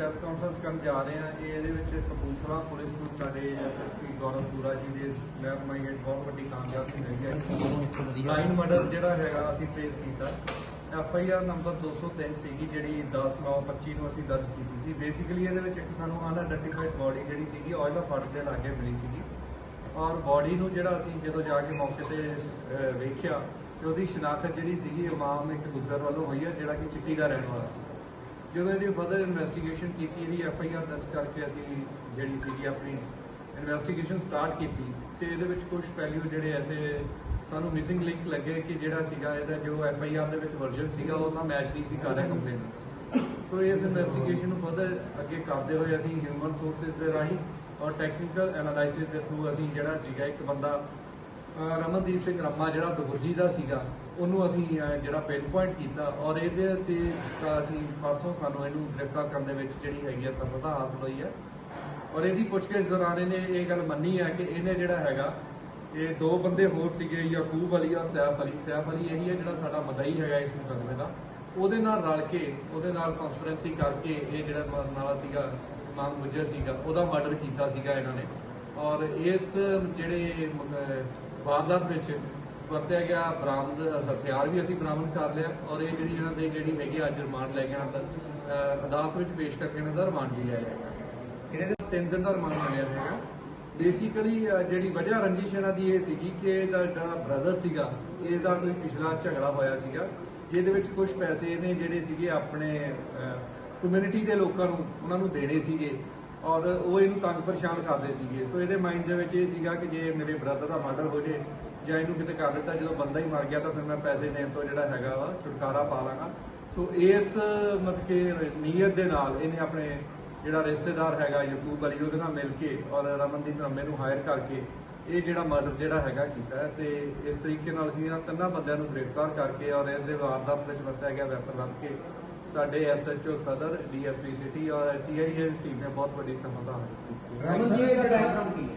Press conference ਕਰਨ ਜਾ ਰਹੇ ਹਾਂ। ਇਹ ਇਹਦੇ ਵਿੱਚ ਕਪੂਰਥਲਾ ਪੁਲਿਸ ਨੂੰ ਸਾਡੇ ਐਸਐਸਪੀ ਗੌਰਵ ਪੂਰਾ ਜੀ ਦੇ ਮਹਿਕਮੇ ਵਿੱਚ ਬਹੁਤ ਵੱਡੀ ਕਾਮਯਾਬੀ ਮਿਲੀ ਹੈ। ਲਾਈਨ ਮਰਡਰ ਜਿਹੜਾ ਹੈਗਾ ਅਸੀਂ ਟ੍ਰੇਸ ਕੀਤਾ। ਐਫ ਆਈ ਆਰ ਨੰਬਰ 203 ਸੀਗੀ, ਜਿਹੜੀ 10 9 25 ਨੂੰ ਅਸੀਂ ਦਰਜ ਕੀਤੀ ਸੀ। ਬੇਸਿਕਲੀ ਇਹਦੇ ਵਿੱਚ ਇੱਕ ਸਾਨੂੰ ਅਨਆਇਡੈਂਟੀਫਾਈਡ ਬੋਡੀ ਜਿਹੜੀ ਸੀਗੀ ਆਇਲ ਆਫ ਫਾਰਟ ਦੇ ਲਾਗੇ ਮਿਲੀ ਸੀਗੀ। ਔਰ ਬਾਡੀ ਨੂੰ ਜਿਹੜਾ ਅਸੀਂ ਜਦੋਂ ਜਾ ਕੇ ਮੌਕੇ ਤੇ ਵੇਖਿਆ ਤੇ ਉਹਦੀ ਸ਼ਨਾਖਤ ਜਿਹੜੀ ਸੀਗੀ, ਇਮਾਮ ਇੱਕ ਗੁੱਜਰ ਵੱਲੋਂ ਹੋਈ ਹੈ, ਜਿਹੜਾ ਕਿ ਚਿੱਟੀ ਦਾ ਰਹਿਣ ਵਾਲਾ ਸੀ। ਜਦੋਂ ਇਹਦੀ ਫਰਦਰ ਇਨਵੈਸਟੀਗੇਸ਼ਨ ਕੀਤੀ, ਇਹਦੀ ਐਫ ਆਈ ਆਰ ਦਰਜ ਕਰਕੇ ਅਸੀਂ ਜਿਹੜੀ ਸੀਗੀ ਆਪਣੀ ਇਨਵੈਸਟੀਗੇਸ਼ਨ ਸਟਾਰਟ ਕੀਤੀ ਤੇ ਇਹਦੇ ਵਿੱਚ ਕੁਝ ਪਹਿਲੂ ਜਿਹੜੇ ਐਸੇ ਸਾਨੂੰ ਮਿਸਿੰਗ ਲਿੰਕ ਲੱਗੇ ਕਿ ਜਿਹੜਾ ਸੀਗਾ ਇਹਦਾ ਜੋ ਐਫ ਆਈ ਆਰ ਦੇ ਵਿੱਚ ਵਰਜਨ ਸੀਗਾ, ਉਹ ਤਾਂ ਮੈਚ ਨਹੀਂ ਸੀ ਕਰ ਰਿਹਾ ਕੰਪਲੇਨ ਸੋ ਇਸ ਇਨਵੈਸਟੀਗੇਸ਼ਨ ਨੂੰ ਫਰਦਰ ਅੱਗੇ ਕਰਦੇ ਹੋਏ ਅਸੀਂ ਹਿਊਮਨ ਸੋਰਸਸ ਦੇ ਰਾਹੀਂ ਔਰ ਟੈਕਨੀਕਲ ਐਨਾਲਾਈਸਿਸ ਦੇ ਥਰੂ ਅਸੀਂ ਜਿਹੜਾ ਸੀਗਾ ਇੱਕ ਬੰਦਾ ਰਮਨਦੀਪ ਸਿੰਘ ਰੰਮਾ ਜਿਹੜਾ ਦਗੁਰਜੀ ਦਾ ਸੀਗਾ, ਉਹਨੂੰ ਅਸੀਂ ਜਿਹੜਾ ਪਿਨ ਪੁਆਇੰਟ ਕੀਤਾ ਔਰ ਇਹਦੇ ਤੇ ਤਾਂ ਅਸੀਂ ਪਰਸੋਂ ਸਾਨੂੰ ਇਹਨੂੰ ਗ੍ਰਿਫਤਾਰ ਕਰਨ ਦੇ ਵਿੱਚ ਜਿਹੜੀ ਹੈਗੀ ਆ ਸਫਲਤਾ ਹਾਸਲ ਹੋਈ ਹੈ। ਔਰ ਇਹਦੀ ਪੁੱਛਗਿੱਛ ਦੌਰਾਨ ਇਹਨੇ ਇਹ ਗੱਲ ਮੰਨੀ ਹੈ ਕਿ ਇਹਨੇ ਜਿਹੜਾ ਹੈਗਾ, ਇਹ ਦੋ ਬੰਦੇ ਹੋਰ ਸੀਗੇ, ਯਾਕੂਬ ਅਲੀ ਔਰ ਸੈਫ ਅਲੀ। ਸੈਫ ਅਲੀ ਇਹੀ ਹੈ ਜਿਹੜਾ ਸਾਡਾ ਮਦਈ ਹੈਗਾ ਇਸ ਮੁਕੱਦਮੇ ਦਾ। ਉਹਦੇ ਨਾਲ ਰਲ ਕੇ, ਉਹਦੇ ਨਾਲ ਕਾਨਫਰੈਂਸਿੰਗ ਕਰਕੇ ਇਹ ਜਿਹੜਾ ਮਰਨ ਵਾਲਾ ਸੀਗਾ ਮਾਮ ਗੁੱਜਰ ਸੀਗਾ, ਉਹਦਾ ਮਰਡਰ ਕੀਤਾ ਸੀਗਾ ਇਹਨਾਂ ਨੇ। ਔਰ ਇਸ ਜਿਹੜੇ ਵਾਰਦਾਤ ਵਿੱਚ ਵਰਤਿਆ ਗਿਆ ਬਰਾਮਦ, ਹਥਿਆਰ ਵੀ ਅਸੀਂ ਬਰਾਮਦ ਕਰ ਲਿਆ ਔਰ ਇਹ ਜਿਹੜੀ ਇਹਨਾਂ ਦੇ ਜਿਹੜੀ ਹੈਗੀ ਅੱਜ ਰਿਮਾਂਡ ਲੈ ਕੇ ਇਹਨਾਂ ਦਾ ਅਦਾਲਤ ਵਿੱਚ ਪੇਸ਼ ਕਰਕੇ ਇਹਨਾਂ ਦਾ ਰਿਮਾਂਡ ਵੀ ਲਿਆ ਜਾਏਗਾ ਇਹਦੇ ਦਾ ਤਿੰਨ ਦਿਨ ਦਾ ਰਿਮਾਂਡ ਮਿਲਿਆ ਹੈਗਾ ਬੇਸਿਕਲੀ ਜਿਹੜੀ ਵਜ੍ਹਾ ਰੰਜਿਸ਼ ਇਹਨਾਂ ਦੀ ਇਹ ਸੀਗੀ ਕਿ ਇਹਦਾ ਜਿਹੜਾ ਬ੍ਰਦਰ ਸੀਗਾ, ਇਹਦਾ ਕੋਈ ਪਿਛਲਾ ਝਗੜਾ ਹੋਇਆ ਸੀਗਾ, ਜਿਹਦੇ ਵਿੱਚ ਕੁਝ ਪੈਸੇ ਇਹਨੇ ਜਿਹੜੇ ਸੀਗੇ ਆਪਣੇ ਕਮਿਊਨਿਟੀ ਦੇ ਲੋਕਾਂ ਨੂੰ, ਉਹਨਾਂ ਨੂੰ ਦੇਣੇ ਸੀਗੇ। ਔਰ ਉਹ ਇਹਨੂੰ ਤੰਗ ਪਰੇਸ਼ਾਨ ਕਰਦੇ ਸੀਗੇ। ਸੋ ਇਹਦੇ ਮਾਈਂਡ ਦੇ ਵਿੱਚ ਇਹ ਸੀਗਾ ਕਿ ਜੇ ਮੇਰੇ ਬ੍ਰਦਰ ਦਾ ਮਰਡਰ ਹੋ ਜੇ ਜਾਂ ਇਹਨੂੰ ਕਿਤੇ ਕਰ ਦਿੱਤਾ, ਜਦੋਂ ਬੰਦਾ ਹੀ ਮਰ ਗਿਆ ਤਾਂ ਫਿਰ ਮੈਂ ਪੈਸੇ ਦੇਣ ਤੋਂ ਜਿਹੜਾ ਹੈਗਾ ਵਾ, ਛੁਟਕਾਰਾ ਪਾ ਲਾਂਗਾ। ਸੋ ਇਸ, ਮਤਲਬ ਕਿ ਨੀਅਤ ਦੇ ਨਾਲ ਇਹਨੇ ਆਪਣੇ ਜਿਹੜਾ ਰਿਸ਼ਤੇਦਾਰ ਹੈਗਾ ਯਕੂਬ ਅਲੀ, ਉਹਦੇ ਨਾਲ ਮਿਲ ਕੇ ਔਰ ਰਮਨਦੀਪ ਰੰਮੇ ਨੂੰ ਹਾਇਰ ਕਰਕੇ ਇਹ ਜਿਹੜਾ ਮਰਡਰ ਜਿਹੜਾ ਹੈਗਾ ਕੀਤਾ ਤੇ ਇਸ ਤਰੀਕੇ ਨਾਲ ਅਸੀਂ ਇਹਨਾਂ ਤਿੰਨਾਂ ਬੰਦਿਆਂ ਨੂੰ ਗ੍ਰਿਫਤਾਰ ਕਰਕੇ ਔਰ ਇਹਦੇ ਵਾਰਦਾਤ ਵਿੱਚ ਵਰਤਿਆ ਗਿਆ ਵੈਪਨ ਲੱਭ ਕੇ ਸਾਡੇ ਐਸਐਚਓ ਸਦਰ ਡੀਐਸਪੀ ਸਿਟੀ ਔਰ ਸੀਆਈਏ ਟੀਮ ਨੇ ਬਹੁਤ ਵੱਡੀ ਸਫਲਤਾ ਹੈ ਰਮਨ ਜੀ ਦਾ ਬੈਕਗ੍ਰਾਉਂਡ ਕੀ ਹੈ